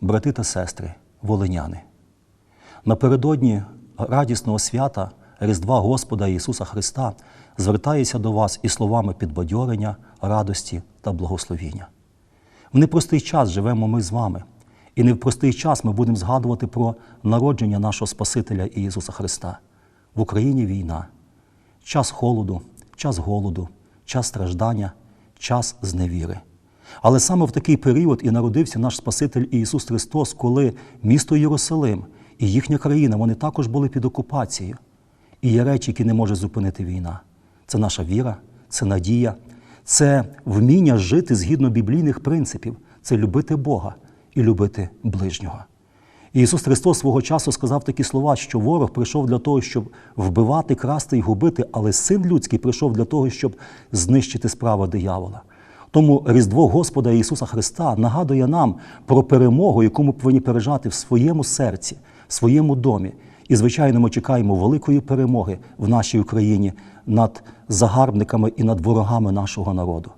брати та сестри, волиняни, напередодні радісного свята Різдва Господа Ісуса Христа звертаюся до вас із словами підбадьорення, радості та благословіння. В непростий час живемо ми з вами, і не в простий час ми будемо згадувати про народження нашого Спасителя Ісуса Христа. В Україні війна, час холоду, час голоду, час страждання, час зневіри. Але саме в такий період і народився наш Спаситель Ісус Христос, коли місто Єрусалим і їхня країна вони також були під окупацією. І є речі, які не може зупинити війна. Це наша віра, це надія, це вміння жити згідно біблійних принципів, це любити Бога і любити ближнього. І Ісус Христос свого часу сказав такі слова, що ворог прийшов для того, щоб вбивати, красти і губити, але син людський прийшов для того, щоб знищити справу диявола. Тому Різдво Господа Ісуса Христа нагадує нам про перемогу, яку ми повинні пережати в своєму серці, в своєму домі. І, звичайно, ми чекаємо великої перемоги в нашій Україні над загарбниками і над ворогами нашого народу.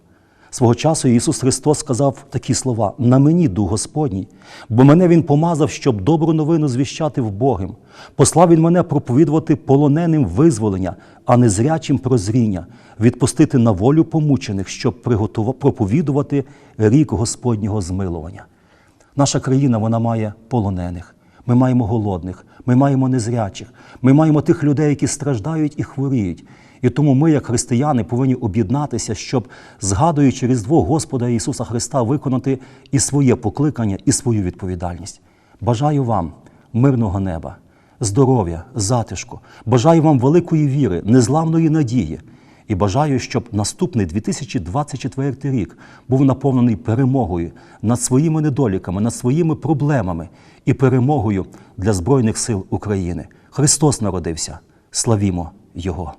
Свого часу Ісус Христос сказав такі слова: на мені дух Господній, бо мене Він помазав, щоб добру новину звіщати вбогим. Послав Він мене проповідувати полоненим визволення, а не зрячим прозріння, відпустити на волю помучених, щоб проповідувати рік Господнього змилування. Наша країна вона має полонених. Ми маємо голодних, ми маємо незрячих, ми маємо тих людей, які страждають і хворіють. І тому ми, як християни, повинні об'єднатися, щоб, згадуючи Різдво Господа Ісуса Христа, виконати і своє покликання, і свою відповідальність. Бажаю вам мирного неба, здоров'я, затишку. Бажаю вам великої віри, незламної надії. І бажаю, щоб наступний 2024 рік був наповнений перемогою над своїми недоліками, над своїми проблемами і перемогою для Збройних сил України. Христос народився. Славімо Його!